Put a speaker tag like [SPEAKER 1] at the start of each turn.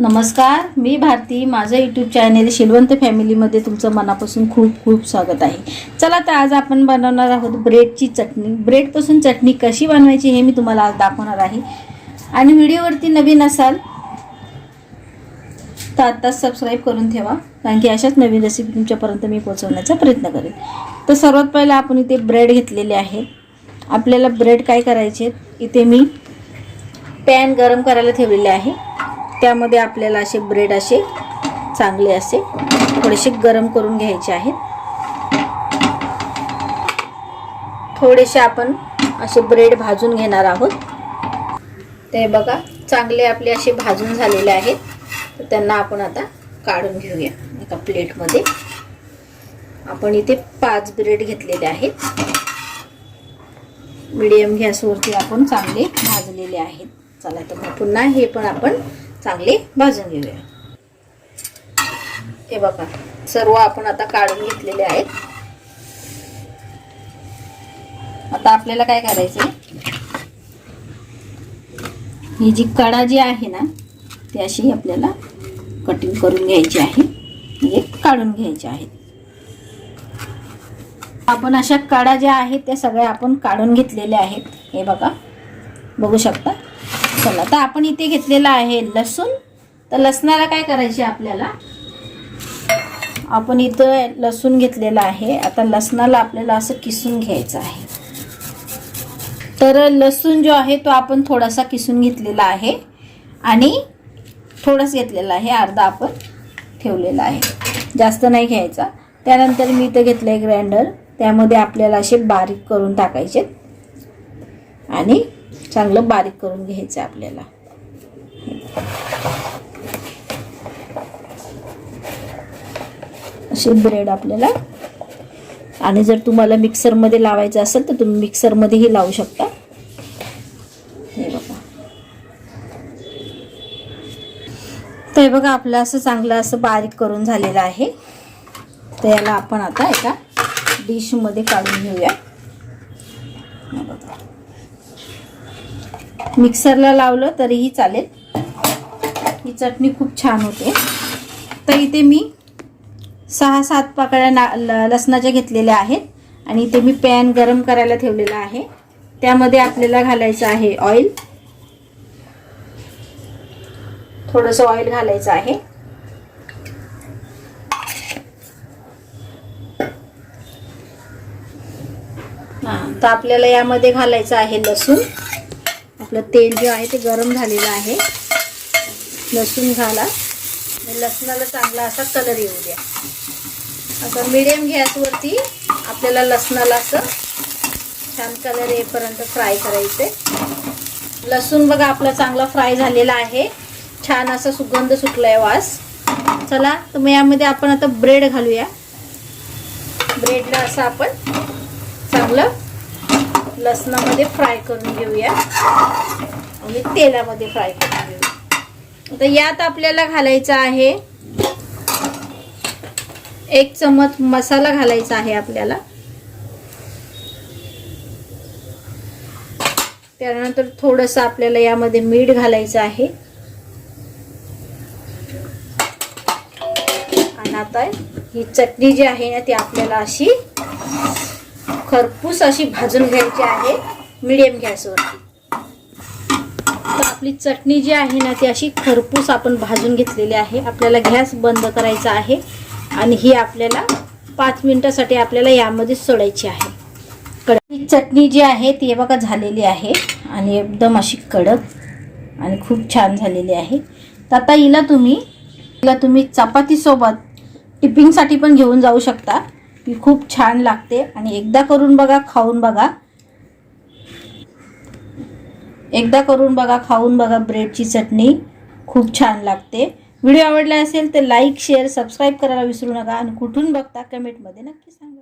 [SPEAKER 1] नमस्कार मी भारती. माझं YouTube channel Shilwant फॅमिलीमध्ये तुमचं मनापासून खूप खूप स्वागत आहे. चला तर आज आपण बनवणार आहोत ब्रेडची चटणी. ब्रेडपासून चटणी कशी बनवायची हे मी तुम्हाला आज दाखवणार आहे. आणि व्हिडिओवरती नवीन असाल तर आत्ताच सबस्क्राईब करून ठेवा कारण की अशाच नवीन रेसिपी तुमच्यापर्यंत मी पोहोचवण्याचा प्रयत्न करेन. तर सर्वात पहिला आपण इथे ब्रेड घेतलेले आहे. आपल्याला ब्रेड काय करायचे इथे मी पॅन गरम करायला ठेवलेले आहे. त्यामध्ये आपल्याला असे ब्रेड असे चांगले असे थोडेसे गरम करून घ्यायचे आहेत. थोडेसे आपण असे ब्रेड भाजून घेणार आहोत. ते बघा चांगले आपले असे भाजून झालेले आहेत. तर त्यांना आपण आता काढून घेऊया एका प्लेटमध्ये आपण इथे पाच ब्रेड घेतलेले आहेत. मीडियम गॅसवरती आपण चांगले भाजलेले आहेत. चला तर मग पुन्हा हे पण आपण चांगले भाजून घेऊया. हे बघा सर्व आपण आता काढून घेतलेले आहेत. आता आपल्याला काय करायचं ही जी कडा जी आहे ना ती अशी आपल्याला कटिंग करून घ्यायची आहे. म्हणजे काढून घ्यायची आहेत आपण अशा कडा ज्या आहेत त्या सगळ्या आपण काढून घेतलेल्या आहेत. हे बघा बघू शकता? चला तर आपण इथे घेतलेला आहे लसूण. तर लसणाला काय करायचे आपल्याला? आपण इथं लसूण घेतलेला आहे. आता लसणाला आपल्याला असं किसून घ्यायचं आहे. तर लसूण जो आहे तो आपण थोडासा किसून घेतलेला आहे. आणि थोडंच घेतलेला आहे अर्धा आपण ठेवलेला आहे. जास्त नाही घ्यायचा. त्यानंतर मी इथं घेतलं आहे ग्राइंडर. त्यामध्ये आपल्याला असे बारीक करून टाकायचे आणि चांगलं बारीक करून घ्यायचं आपल्याला. असे ब्रेड आपल्याला. आणि जर तुम्हाला मिक्सरमध्ये लावायचं असेल तर तुम्ही मिक्सरमध्येही लावू शकता. हे बघा. तर हे बघा आपलं असं चांगलं असं बारीक करून झालेलं आहे. तर याला आपण आता एका डिशमध्ये काढून घेऊया. बघा. मिक्सरला लावलं तरीही चालेल. ही चटणी खूप छान होते. तर इथे मी सहा सात पाकळ्या ना ल लसणाच्या घेतलेल्या आहेत आणि इथे मी पॅन गरम करायला ठेवलेला आहे. त्यामध्ये आपल्याला घालायचं आहे ऑइल थोडंसं ऑइल घालायचं आहे. हां तर आपल्याला यामध्ये घालायचं आहे लसूण. आपलं तेल जे आहे ते गरम झालेलं आहे. लसूण घाला. लसणाला चांगला असा कलर येऊ द्या. असं मिडियम गॅसवरती आपल्याला लसणाला असं छान कलर येईपर्यंत फ्राय करायचे. लसूण बघा आपला चांगला फ्राय झालेला आहे. छान असा सुगंध सुटलाय वास. चला तर मग यामध्ये आपण आता ब्रेड घालूया. ब्रेडला असं आपण चांगलं लसणामध्ये फ्राय करून घेऊया. आणि तेलामध्ये फ्राय करून घेऊया. आता यात आपल्याला घालायचं आहे एक चमच मसाला घालायचा आहे आपल्याला. त्यानंतर थोडंसं आपल्याला यामध्ये मीठ घालायचं आहे. आणि आता ही चटणी जी आहे ना ती आपल्याला अशी खरपूस अशी भाजून घ्यायची आहे मिडियम गॅसवरती. तर आपली चटणी जी आहे ना ती अशी खरपूस आपण भाजून घेतलेली आहे. आपल्याला गॅस बंद करायचा आहे आणि ही आपल्याला पाच मिनिटासाठी आपल्याला यामध्ये सोडायची आहे. कडक चटणी जी आहे ती बघा झालेली आहे आणि एकदम अशी कडक आणि खूप छान झालेली आहे. तर आता हिला तुम्ही हिला तुम्ही चपातीसोबत टिपिंगसाठी पण घेऊन जाऊ शकता. ती खूप छान लागते. आणि एकदा करून बघा खाऊन बघा. एकदा करून बघा खाऊन बघा ब्रेडची चटणी. खूप छान लागते. व्हिडिओ आवडला असेल तर लाईक शेअर सबस्क्राईब करायला विसरू नका. आणि कुठून बघता कमेंटमध्ये नक्की सांगा.